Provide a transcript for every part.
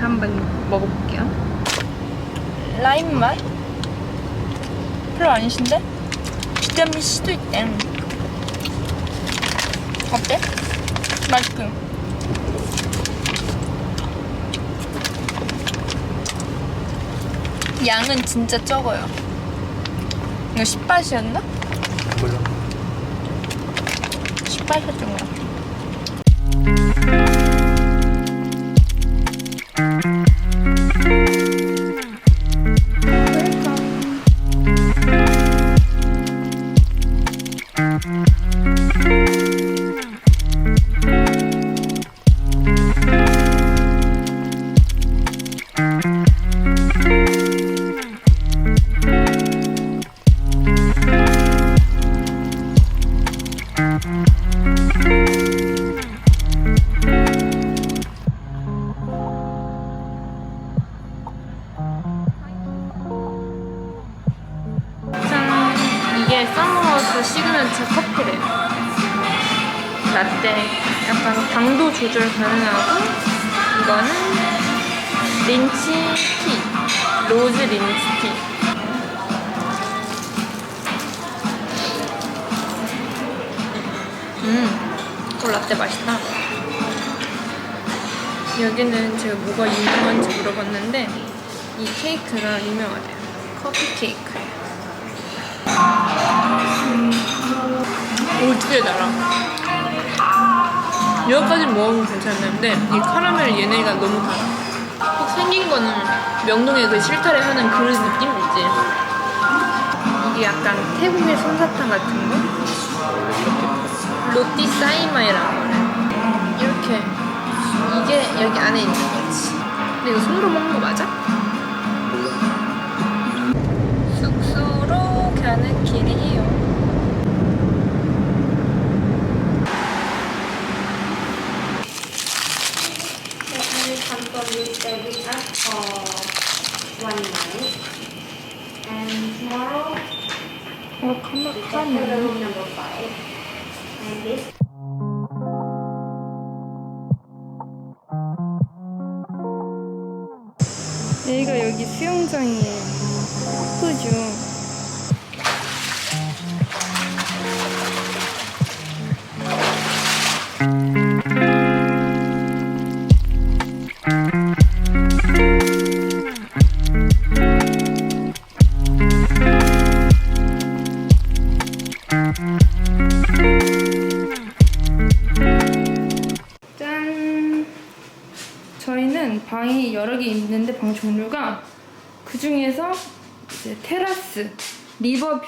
한번 먹어볼게요. 라임 맛? 별로 아니신데? 비타민 C도 있대. 어때? 맛있고. 양은 진짜 적어요. 이거 10바시였나? 몰라. 10바시였던 것 같아. 이게 썸머하우스 시그너처 커피래요. 라떼. 약간 당도 조절 가능하고, 이거는 린치 티. 로즈 린치 티. 음, 그 라떼 맛있다. 여기는 제가 뭐가 유명한지 물어봤는데, 이 케이크가 유명하대요. 커피 케이크 어떻게 달아? 여기까지 먹으면 괜찮는데 이 카라멜 얘네가 너무 달아. 꼭 생긴 거는 명동의 그 실타래 하는 그런 느낌 있지? 이게 약간 태국의 솜사탕 같은 거? 로띠 사이마이라고 그래. 이렇게 이게 여기 안에 있는 거지. 근데 이거 손으로 먹는 거 맞아? 숙소로 가는 길이 어, we go to the room number five. And this 여기가 여기 수영장이에요.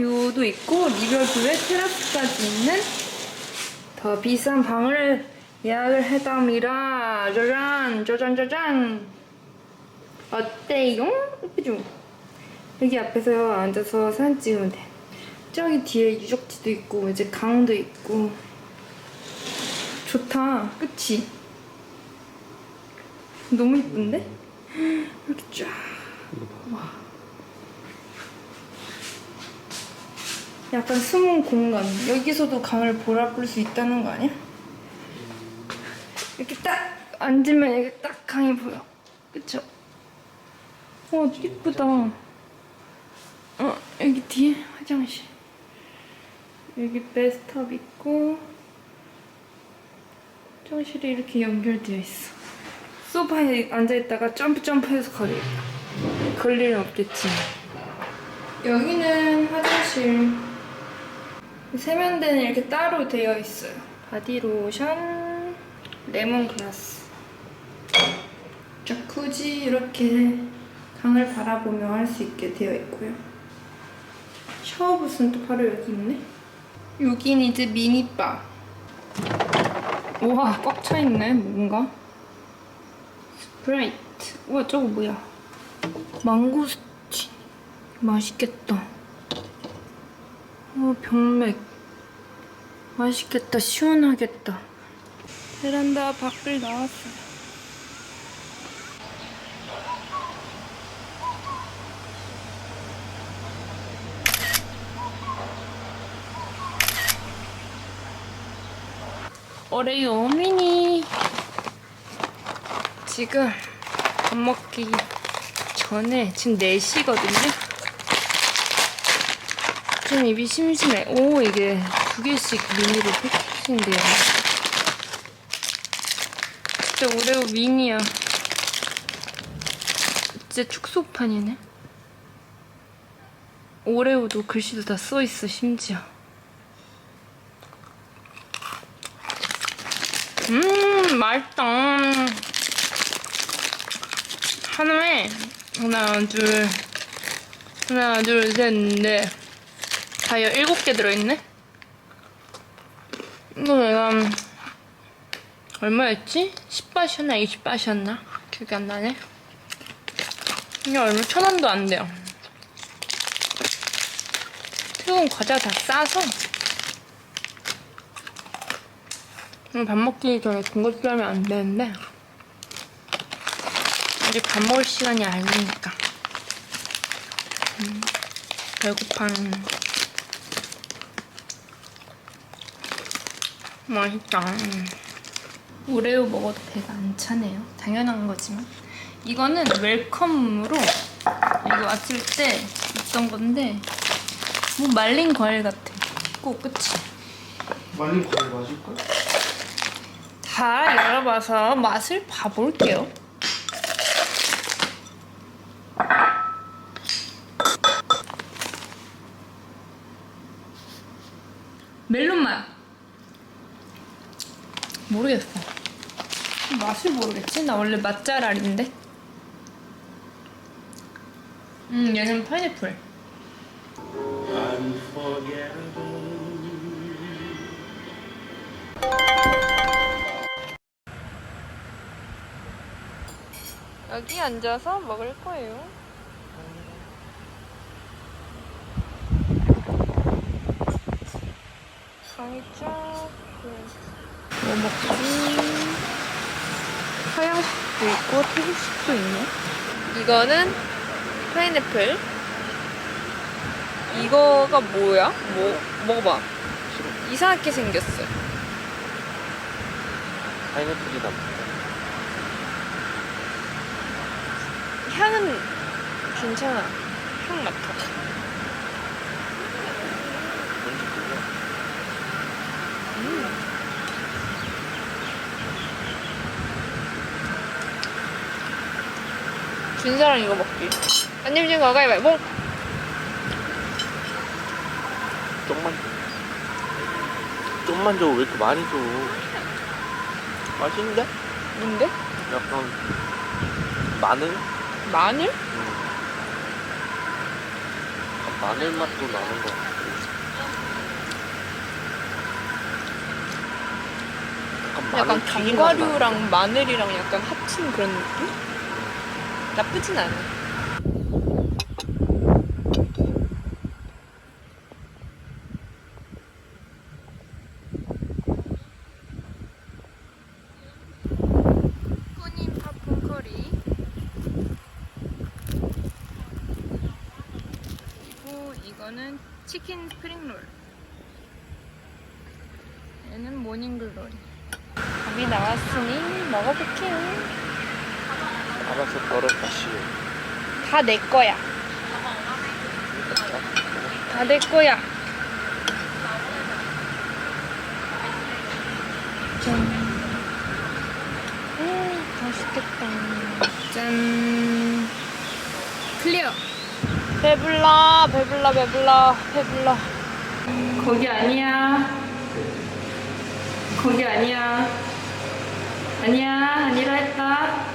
뷰도 있고 리버뷰에 테라스까지 있는 더 비싼 방을 예약을 했답니다. 짜잔 짜잔 짜잔 어때요? 예쁘죠? 여기 앞에서 앉아서 사진 찍으면 돼. 저기 뒤에 유적지도 있고 이제 강도 있고 좋다. 그치? 너무 이쁜데? 이렇게 쫙. 와. 약간 숨은 공간. 여기서도 강을 보라볼 수 있다는 거 아니야? 이렇게 딱 앉으면 이렇게 딱 강이 보여. 그쵸? 와, 이쁘다. 어, 여기 뒤에 화장실. 여기 베스트업 있고, 화장실이 이렇게 연결되어 있어. 소파에 앉아있다가 점프 점프해서 가겠다. 그럴 일은 없겠지. 여기는 화장실. 세면대는 이렇게 따로 되어 있어요. 바디로션, 레몬글라스, 자쿠지 이렇게 강을 바라보며 할 수 있게 되어 있고요. 샤워부스는 또 바로 여기 있네. 여긴 이제 미니바. 우와, 꽉 차 있네, 뭔가. 스프라이트. 우와, 저거 뭐야? 망고스틴. 맛있겠다. 어, 병맥. 맛있겠다. 시원하겠다. 베란다 밖을 나왔어요. 오레오 미니 지금 밥 먹기 전에 지금 4시거든요 좀 입이 심심해. 오 이게 두 개씩 미니로 패키지인데요. 진짜 오레오 미니야. 진짜 축소판이네. 오레오도 글씨도 다 써있어 심지어. 음 맛있다. 하나에 하나 둘 하나 둘 셋 넷 다이어 일곱 개 들어있네? 이거 내가 얼마였지? 10바트였나 20바트였나? 기억이 안 나네. 이게 얼마? 천 원도 안 돼요. 태국 과자 다 싸서? 밥 먹기 전에 군것질 하면 안 되는데. 아직 밥 먹을 시간이 아니니까. 음, 배고파 맛있다 음. 오레오 먹어도 배가 안 차네요 당연한 거지만 이거는 웰컴으로 이거 왔을 때 있던 건데 뭐 말린 과일 같아 꼭 그치? 말린 과일 맞을까? 다 열어봐서 맛을 봐볼게요. 멜론 맛. 모르겠어. 맛을 모르겠지? 나 원래 맛잘알인데. 음, 얘는 파인애플. 여기 앉아서 먹을 거예요. 강이 쫙. 뭐 먹지? 서양식도 있고 태국식도 있네. 이거는 파인애플. 이거가 뭐야? 뭐 먹어봐. 이상하게 생겼어. 파인애플이 남다. 향은 괜찮아. 향 맡아. 뭔 지 몰라. 준 사람 이거 먹기. 안 내면 지금 가위바위보. 좀만 줘. 좀만 줘. 왜 이렇게 많이 줘? 맛있는데? 뭔데? 약간 마늘? 마늘? 음. 약간 마늘 맛도 나는 것 같아. 약간? 견과류랑 마늘이랑 약간 합친 그런 느낌? 나쁘진 않아. 꾸님 팝콘 커리. 그리고 이거는 치킨 스프링롤. 얘는 모닝글로리. 밥이 나왔으니 먹어볼게요. 알아서 다시. 다내 거야. 다 내 거야. 짠. 음, 맛있겠다. 짠. 클리어. 배불러, 배불러, 배불러, 배불러. 거기 아니야. 거기 아니야. 아니야, 아니라 했다.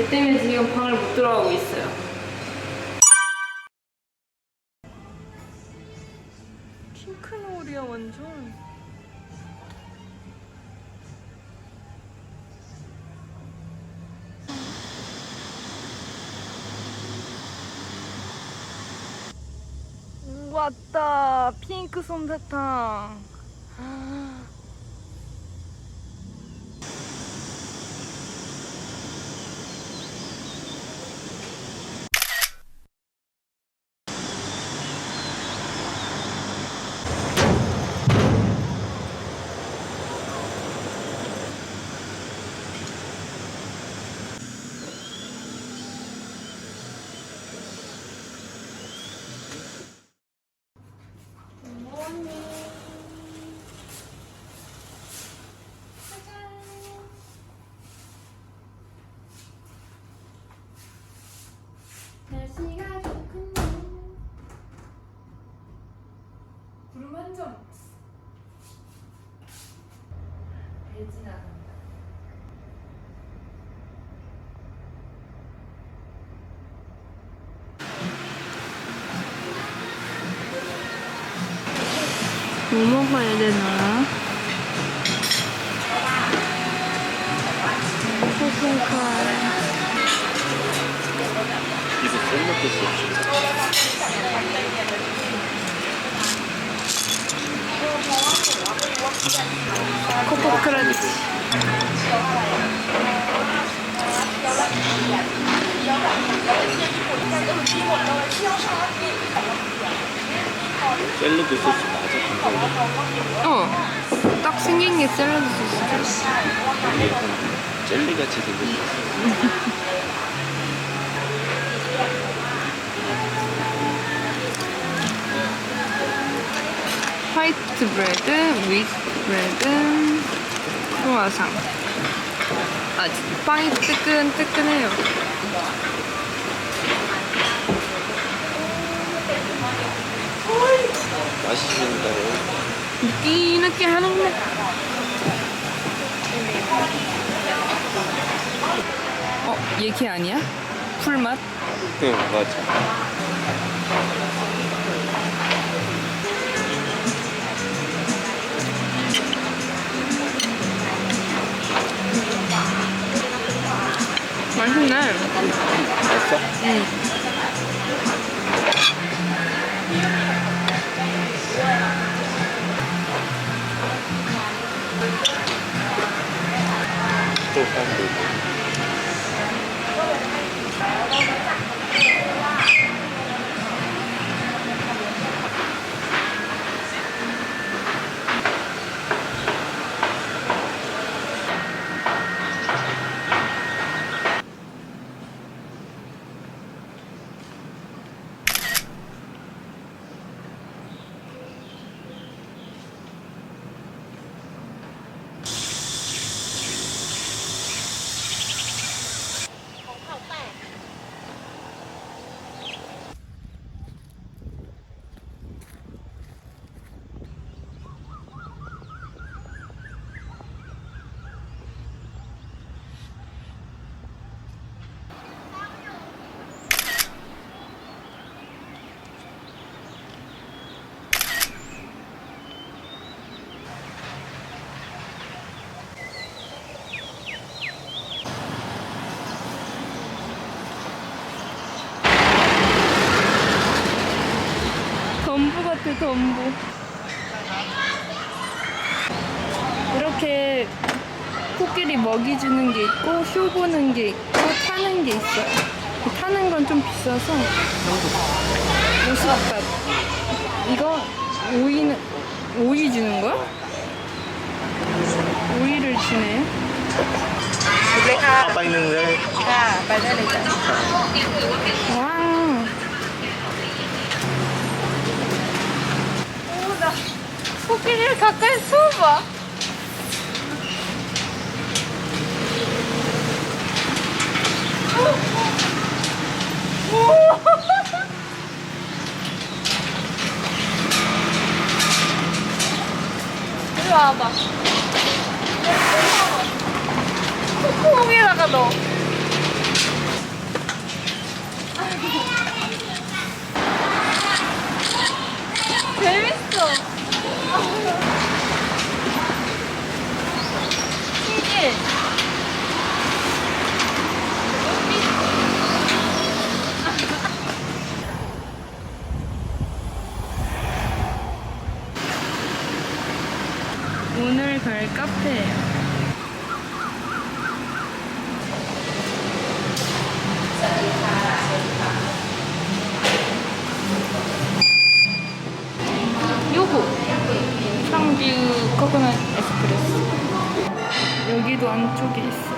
얘 때문에 지금 방을 못 들어가고 있어요. 핑크 노을이야 완전. 음, 왔다 핑크 솜사탕. 뭐 먹어야 되나? 소송칼. 이거 젤러도 있어. 코코 크런치. 샐러드 소스 맞아? 감사합니다. 어, 딱 생긴 게 샐러드 소스. 약간 젤리 같이 생겼어. 화이트 브레드, 윗 브레드, 크로와상. 아, 빵이 뜨끈뜨끈해요. 맛있는다 요. 뒤늦게 하는데. 어, 얘걔 아니야? 풀맛? 응, 맞아. 맛있네. 맛있어? 응. 또 사람들. 덤부. 이렇게 코끼리 먹이 주는 게 있고, 쇼 보는 게 있고, 타는 게 있어요. 타는 건 좀 비싸서. 50밭. 이거 오이는, 오이 주는 거야? 오이를 주네. 아빠 있는데. 왕. 오, 코끼리를 가까이 처음 봐. 이리 와봐. 콧구멍에다가 넣어. 재밌어. 신기해. 오늘 갈 카페예요. 요거 상뷰 코코넛 에스프레소 여기도 안쪽에 있어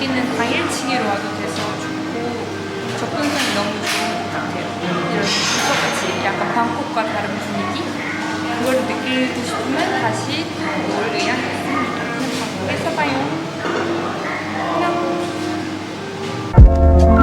여기는 당일치기로 와도 돼서 좋고 접근성이 너무 좋은 것 같아요. 이런 똑같이 약간 방콕과 다른 분위기 그걸 느끼고 싶으면 다시 올 의향 있습니다. 그럼 방콕에서 봐요. 안녕.